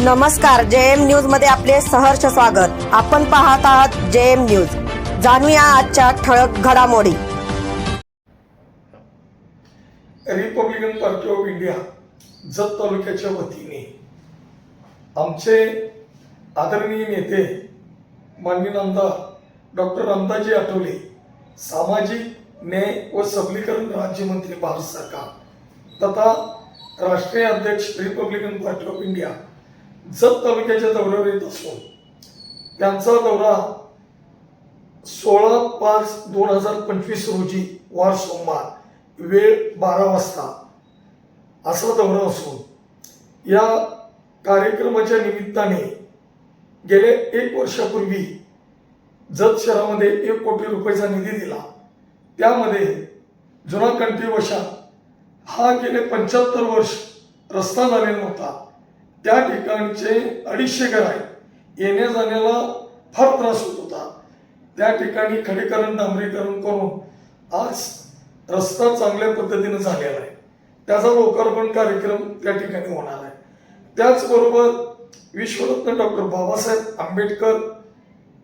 नमस्कार जे एम न्यूजमध्ये आपले सहर्ष स्वागत. आपण पाहत आहात जे एम न्यूज. जाणूया आजच्या ठळक घडामोडी. Republican party of India Jath तालुक्याच्या वतीने आमचे आदरणीय नेते माननीय आमदार डॉक्टर रामदाजी आठवले सामाजिक न्याय व सबलीकरण राज्यमंत्री भारत सरकार तथा राष्ट्रीय अध्यक्ष Republican party of India Jath तालुक्याच्या दौऱ्यावर येत असतो. त्यांचा दौरा सोळा पाच दोन हजार पंचवीस रोजी वार सोमवार वेळ बारा वाजता. असा दौरा असून या कार्यक्रमाच्या निमित्ताने गेले एक वर्षापूर्वी जत शहरामध्ये एक कोटी रुपयाचा निधी दिला. त्यामध्ये जुना कंठी वशा हा गेले पंच्याहत्तर वर्ष रस्ता झालेला नव्हता. त्या ठिकाणचे अडीचशे घर आहेत. येण्या जाण्याला फार त्रास होत होता. त्या ठिकाणी खडीकरण डांबरीकरण करून आज रस्ता चांगल्या पद्धतीने झालेला आहे. त्याचा लोकार्पण कार्यक्रम त्या ठिकाणी होणार आहे. त्याचबरोबर विश्वरत्न डॉक्टर बाबासाहेब आंबेडकर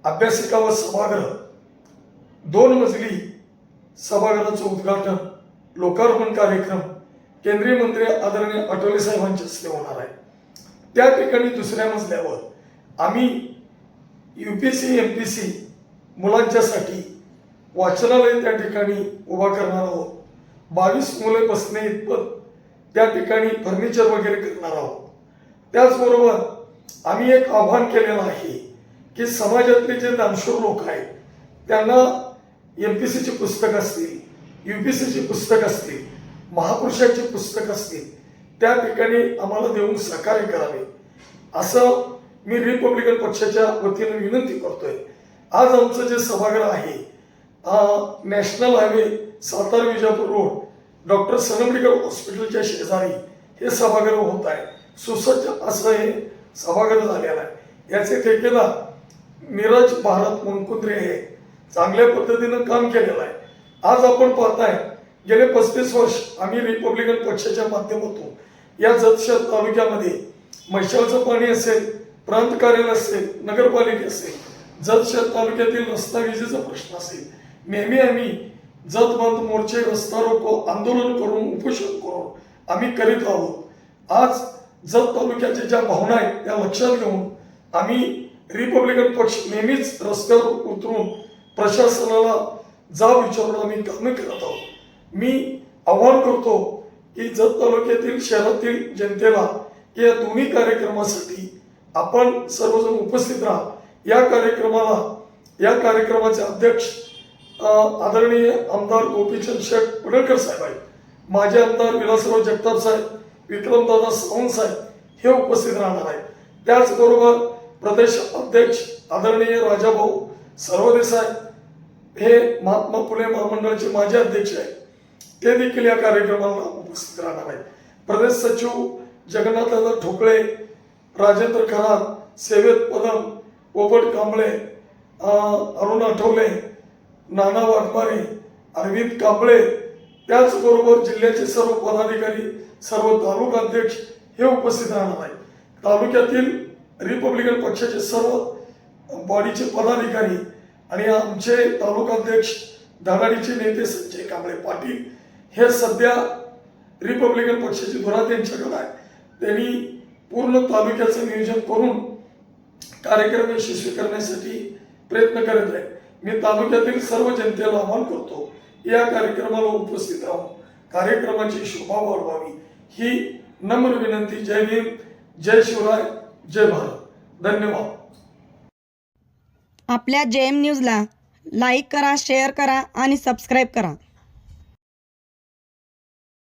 अभ्यासिका व सभागृह दोन मजली सभागृहाचं उद्घाटन लोकार्पण कार्यक्रम केंद्रीय मंत्री आदरणीय आठवले साहेबांच्या हस्ते होणार आहे. त्या ठिकाणी दुसऱ्या मजल्यावर आम्ही U P C M P C मुलांच्यासाठी वाचनालय त्या ठिकाणी उभा करणार आहोत. बावीस मुले बसणे इतपत त्या ठिकाणी फर्निचर वगैरे करणार आहोत. त्याचबरोबर आम्ही एक आव्हान केलेलं आहे की समाजातले जे दानशूर लोक आहेत त्यांना एम पी सीची पुस्तक असतील यू पी सीची पुस्तक असतील महापुरुषांची पुस्तक असतील त्या ठिकाणी आम्हाला देऊन सहकार्य करावे. असं मी रिपब्लिकन पक्षाच्या वतीने विनंती करतोय. आज आमचं जे सभागृह आहे national highway Satara Vijapur road doctor Sanmadikar हॉस्पिटलच्या शेजारी हे सभागृह होत आहे. सुसज्ज असं हे सभागृह झालेलं आहे. याचे ठेकेदार नीरज भारत मुनकुंद्रे हे चांगल्या पद्धतीनं काम केलेलं आहे. आज आपण पाहताय गेले पस्तीस वर्ष आम्ही रिपब्लिकन पक्षाच्या माध्यमातून या जतशहर तालुक्यामध्ये म्हैशाळचं पाणी असेल प्रांत कार्यालय असेल नगरपालिका असेल जतशहर तालुक्यातील रस्ता विजेचा प्रश्न असेल नेहमी आम्ही जत बंद मोर्चे रस्ता रोको आंदोलन करून उपोषण करून आम्ही करीत आहोत. आज जत तालुक्याच्या ज्या भावना आहेत त्या लक्षात घेऊन आम्ही रिपब्लिकन पक्ष नेहमीच रस्त्यावर उतरून प्रशासनाला जाब विचारून आम्ही कामे करत आहोत. मी आव्हान करतो की जत तालुक्यातील शहरातील जनतेला की या दोन्ही कार्यक्रमासाठी आपण सर्वजण उपस्थित राहा. या कार्यक्रमाला या कार्यक्रमाचे अध्यक्ष आदरणीय आमदार गोपीचंद शेठ पडळकर साहेब आहेत. माजी आमदार विलासराव जगताप साहेब विक्रमदादा सावंत साहेब हे उपस्थित राहणार आहेत. त्याचबरोबर प्रदेश अध्यक्ष आदरणीय राजाभाऊ सरवदे साहेब हे महात्मा फुले महामंडळाचे माजी अध्यक्ष आहेत. ते देखील या कार्यक्रमाला उपस्थित राहणार आहेत. प्रदेश सचिव जगन्नाथदादा ठोकळे राजेंद्र खरात सेवेत पदम पोपट कांबळे अरुण आठवले नाना वाघमारे अरविंद कांबळे त्याचबरोबर जिल्ह्याचे सर्व पदाधिकारी सर्व तालुका अध्यक्ष हे उपस्थित राहणार आहेत. तालुक्यातील रिपब्लिकन पक्षाचे सर्व बॉडीचे पदाधिकारी आणि आमचे तालुका अध्यक्ष धडाडीचे नेते संजय कांबळे पाटील हे सध्या रिपब्लिकन पक्षाची धुरा त्यांच्याकडे आहे. त्यांनी पूर्ण तालुक्याचं नियोजन करून कार्यक्रम यशस्वी करण्यासाठी प्रयत्न करत आहे. मी तालुक्यातील सर्व जनतेला आवाहन करतो या कार्यक्रमाला उपस्थित राहून कार्यक्रमाची शोभा वाढवावी. ही नम्र विनंती. जय भीम जय शिवराय जय भारत. धन्यवाद. आपल्या जे एम न्यूजला लाईक करा शेअर करा आणि सबस्क्राईब करा.